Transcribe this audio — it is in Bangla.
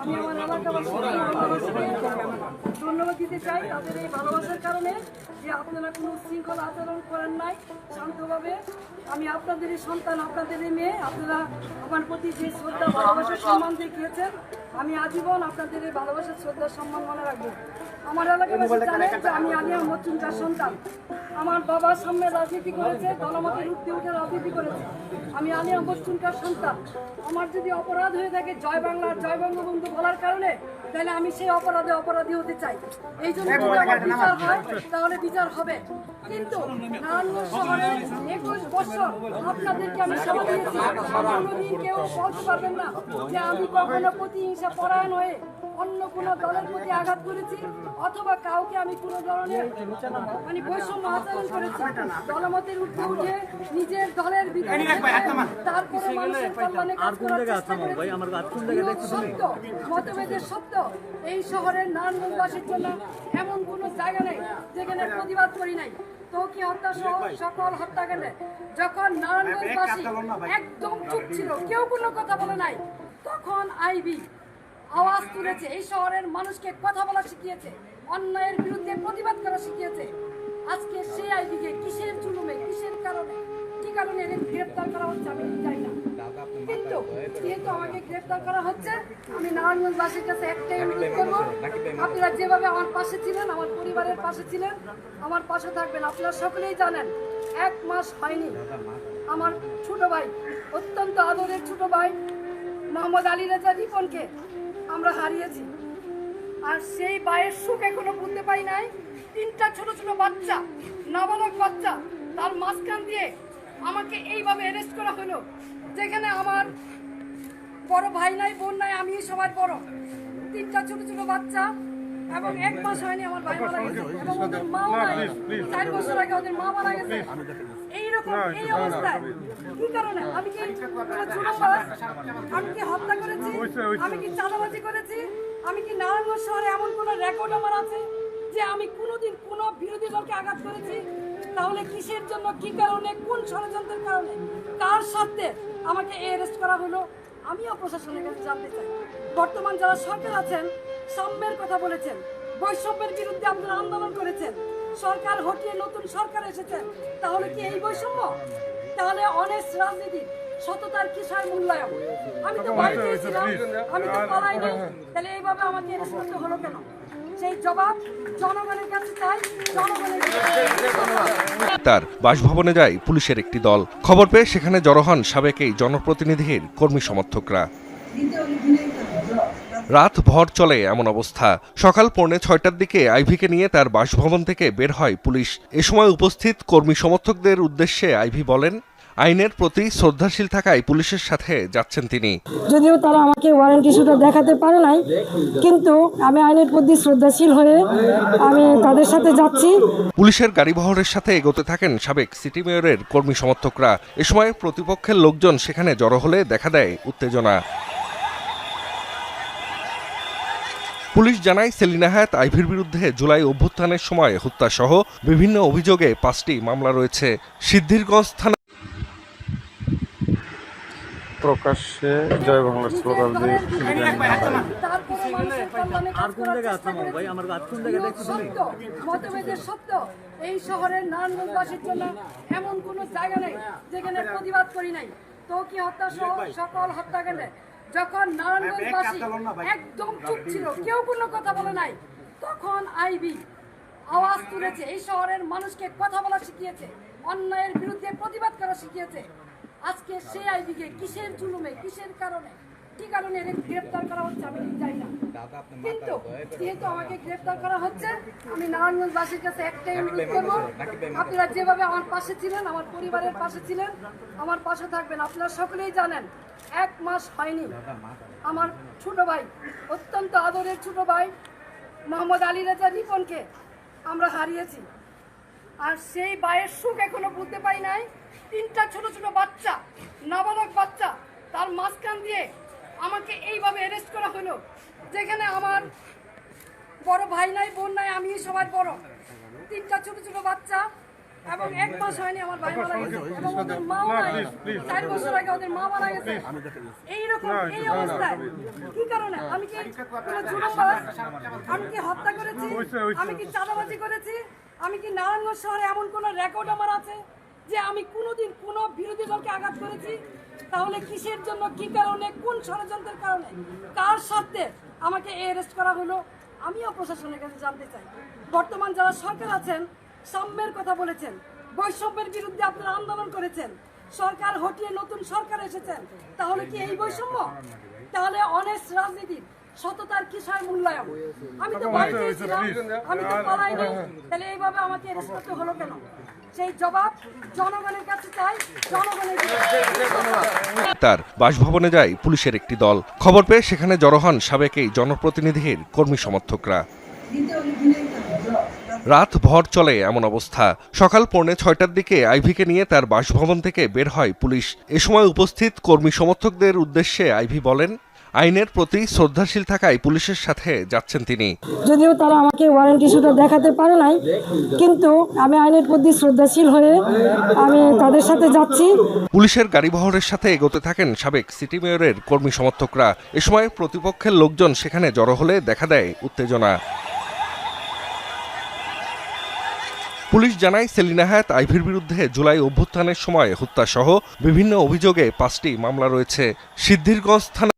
আমি আমার এলাকাবাসীকে ধন্যবাদ দিতে চাই তাদের এই ভালোবাসার কারণে যে আপনারা কোনো শৃঙ্খলা আচরণ করেন নাই শান্তভাবে আমি আপনাদের সন্তান আপনাদের মেয়ে আপনারা আমার প্রতি যে শ্রদ্ধা ভালোবাসার সম্মান দেখিয়েছেন আমি আজীবন আপনাদের এই ভালোবাসার শ্রদ্ধার সম্মান মনে রাখব। আমার এলাকাবাসী জানে যে আমি আলিয়া মজুমদার সন্তান। আমার বাবার সামনে রাজনীতি করেছে দলমতের উঠতে উঠে রাজনীতি করেছে। আমি আলিয়া মজুমদার সন্তান। আমার যদি অপরাধ হয়ে থাকে জয় বাংলার জয় বঙ্গবন্ধু বলার কারণে তাহলে আমি সেই অপরাধে অপরাধী হতে চাই। এই জন্য যদি আমার বিচার হয় তাহলে বিচার হবে। কিন্তু নারায়ণগঞ্জ শহরে একুশ বছর আমি কখনো প্রতিহিংসা পরায়ণ হয়ে অন্য কোনো দলের প্রতি আঘাত করেছি অথবা কাউকে আমি কোনো ধরনের মানে বৈষম্য আচরণ করেছি দলমতের উঠে উঠে নিজের দলের বিরুদ্ধে তারপরে মানুষের কল্যাণে কাজ করার চেষ্টা করেছি সত্য মতভেদের সত্য এই শহরের নারায়ণগঞ্জবাসীর জন্য এমন কোনো জায়গা নেই যেখানে প্রতিবাদ করি নাই তো কি হত্যা সহ সকল হত্যাকাণ্ডে যখন নারায়ণগঞ্জবাসী একদম চুপ ছিল কেউ কোনো কথা বলে নাই তখন আইবি আওয়াজ তুলেছে। এই শহরের মানুষকে কথা বলা শিখিয়েছে অন্যায়ের বিরুদ্ধে প্রতিবাদ করা শিখিয়েছে। আজকে সেই আইবিকে কিসের জুলুমে কিসের কারণে কি কারণে এদের গ্রেফতার করা হচ্ছে আমি জানি না। কিন্তু যেহেতু আমাকে গ্রেফতার করা হচ্ছে আমি নারায়ণগঞ্জবাসীর কাছে একটাই অনুরোধ করব আপনারা যেভাবে আমার পাশে ছিলেন আমার পরিবারের পাশে ছিলেন আমার পাশে থাকবেন। আপনারা সকলেই জানেন এক মাস হয়নি। আমার ছোট ভাই অত্যন্ত আদরের ছোট ভাই মোহাম্মদ আলী রাজা রিপনকে আমরা হারিয়েছি। আর সেই বায়ের সুখ এখনও বুঝতে পাই নাই। তিনটা ছোট ছোট বাচ্চা, নাবালক বাচ্চা, তার মাঝখান দিয়ে আমাকে এইভাবে অ্যারেস্ট করা হলো, যেখানে আমার বড় ভাই নাই, বোন নাই আমি সবার বড়। তিনটা ছোট ছোট বাচ্চা এবং এক মাস হয়নি আমার ভাই মারা গেছে। এবং ওদের মাও নাই চার বছর আগে ওদের মা মারা গেছে। এইরকম এই অবস্থায় কি কারণে? আমি কি? আমি কি হত্যা করেছি? আমি কি চাঁদাবাজি করেছি? আমি কি নারায়ণগঞ্জ শহরে এমন কোনো রেকর্ড আমার আছে যে আমি কোনোদিন কোনো বিরোধী দলকে আঘাত করেছি? তাহলে কিসের জন্য কি কারণে কোন ষড়যন্ত্রের কারণে? কার স্বার্থে আমাকে অ্যারেস্ট করা হলো? আমিও প্রশাসনের কাছে জানতে চাই। বর্তমান যারা সরকার আছেন সাম্যের কথা বলেছেন। বৈষম্যের বিরুদ্ধে আপনারা আন্দোলন করেছেন। সরকার হটিয়ে নতুন সরকার এসেছেন তাহলে কি এই বৈষম্য? তাহলে অনেস্ট রাজনীতি সততার কিসার মূল্যায়ন। আমি তো বাড়িতে ছিলাম আমি তো পালাইনি তাহলে এইভাবে আমাকে করতে হলো কেন? সেই জবাব জনগণের কাছে চাই। জনগণের তার বাসভবনে যায় পুলিশের একটি দল। খবর পেয়ে সেখানে জড়ো হন সাবেক এই জনপ্রতিনিধির কর্মী সমর্থকরা। রাত ভর চলে এমন অবস্থা। সকাল পৌনে ছয়টার দিকে আইভিকে নিয়ে তার বাসভবন থেকে বের হয় পুলিশ। এ সময় উপস্থিত কর্মী সমর্থকদের উদ্দেশ্যে আইভি বলেন আইনের প্রতি শ্রদ্ধাশীল থাকায় পুলিশের সাথে যাচ্ছেন তিনি। যদিও তারা আমাকে ওয়ারেন্টি শুটা দেখাতে পারে নাই কিন্তু আমি আইনের প্রতি শ্রদ্ধাশীল হয়ে আমি তাদের সাথে যাচ্ছি। পুলিশের গাড়িবহরের সাথে এগোতে থাকেন সাবেক সিটি মেয়রের কর্মী সমর্থকরা। এ সময় প্রতিপক্ষের লোকজন সেখানে জড়ো হলে দেখা দেয় উত্তেজনা। পুলিশ জানায় সেলিনা হায়াত আইভির বিরুদ্ধে জুলাই অভ্যুত্থানের সময় হত্যাসহ বিভিন্ন অভিযোগে পাঁচটি মামলা রয়েছে। সিদ্ধিরগঞ্জ থানা প্রকাশ্যে জয় বাংলা স্লোগান দিয়ে মতভেদের এই শহরের নারায়ণগঞ্জবাসীর জন্য এমন কোনো জায়গা নেই যেখানে প্রতিবাদ করি নাই। তো কি হত্যা সহ সকল হত্যাকাণ্ডে যখন নারায়ণগঞ্জবাসী একদম চুপ ছিল কেউ কোনো কথা বলে নাই। তখন আইবি আওয়াজ তুলেছে এই শহরের মানুষকে কথা বলা শিখিয়েছে অন্যায়ের বিরুদ্ধে প্রতিবাদ করা শিখিয়েছে। আজকে সেই আইবিকে কিসের জুলুমে কিসের কারণে কি কারণে এদের গ্রেফতার করা হচ্ছে আমি জানি না। কিন্তু যেহেতু আমাকে গ্রেফতার করা হচ্ছে আমি নারায়ণগঞ্জবাসীর কাছে একটাই অনুরোধ করব আপনারা যেভাবে আমার পাশে ছিলেন আমার পরিবারের পাশে ছিলেন আমার পাশে থাকবেন আপনারা সকলেই জানেন এক মাস হয়নি। আমার ছোট ভাই, অত্যন্ত আদরের ছোট ভাই, মোহাম্মদ আলী রেজা রিপনকে আমরা হারিয়েছি। আর সেই বায়ের সুখ এখনও বুঝতে পাই নাই। তিনটা ছোট ছোট বাচ্চা, নাবালক বাচ্চা, তার মাঝখান দিয়ে আমাকে এইভাবে অ্যারেস্ট করা হলো, যেখানে আমার বড় ভাই নাই, বোন নাই আমি সবার বড়। তিনটা ছোট ছোট বাচ্চা এবং এক মাস হয়নি আমার ভাই মারা গেছে। এবং ওদের মা মারা গেছে। চার বছর আগে ওদের মা মারা গেছে। এইরকম এই অবস্থায় কি কারণে? আমি কি আমি কি হত্যা করেছি? আমি কি চাঁদাবাজি করেছি? আমি কি নারায়ণগঞ্জ শহরে এমন কোনো রেকর্ড আমার আছে যে আমি কোনোদিন কোনো বিরোধী দলকে আঘাত করেছি? তাহলে কিসের জন্য কি কারণে কোন ষড়যন্ত্রের কারণে? কার স্বার্থে আমাকে অ্যারেস্ট করা হলো? আমিও প্রশাসনের কাছে জানতে চাই। বর্তমান যারা সরকার আছেন সাম্যের কথা বলেছেন। বৈষম্যের বিরুদ্ধে আপনারা আন্দোলন করেছেন। সরকার হটিয়ে নতুন সরকার এসেছেন। তাহলে কি এই বৈষম্য? তাহলে অনেস্ট রাজনীতির সততার কিসের মূল্যায়ন? আমি তো বাড়ি চেয়েছিলাম আমি তো পালাইনি তাহলে এইভাবে আমাকে অ্যারেস্ট করতে হলো কেন? সেই জবাব জনগণের কাছে চাই। জনগণের তার বাসভবনে যায় পুলিশের একটি দল। খবর পেয়ে সেখানে জড়ো হন সাবেক এই জনপ্রতিনিধির কর্মী সমর্থকরা। রাত ভর চলে এমন অবস্থা। সকাল পৌনে ছয়টার দিকে আইভিকে নিয়ে তার বাসভবন থেকে বের হয় পুলিশ। এ সময় উপস্থিত কর্মী সমর্থকদের উদ্দেশ্যে আইভি বলেন আইনের প্রতি শ্রদ্ধাশীল থাকায় পুলিশের সাথে যাচ্ছেন তিনি। যদিও তারা আমাকে ওয়ারেন্ট ইস্যুটা দেখাতে পারে নাই কিন্তু আমি আইনের প্রতি শ্রদ্ধাশীল হয়ে আমি তাদের সাথে যাচ্ছি। পুলিশের গাড়িবহরের সাথে এগোতে থাকেন সাবেক সিটি মেয়রের কর্মী সমর্থকরা। এ সময় প্রতিপক্ষের লোকজন সেখানে জড়ো হলে দেখা দেয় উত্তেজনা। পুলিশ জানায় সেলিনা হায়াত আইভির বিরুদ্ধে জুলাই অভ্যুত্থানের সময় হত্যাসহ বিভিন্ন অভিযোগে পাঁচটি মামলা রয়েছে। সিদ্ধিরগঞ্জ থানা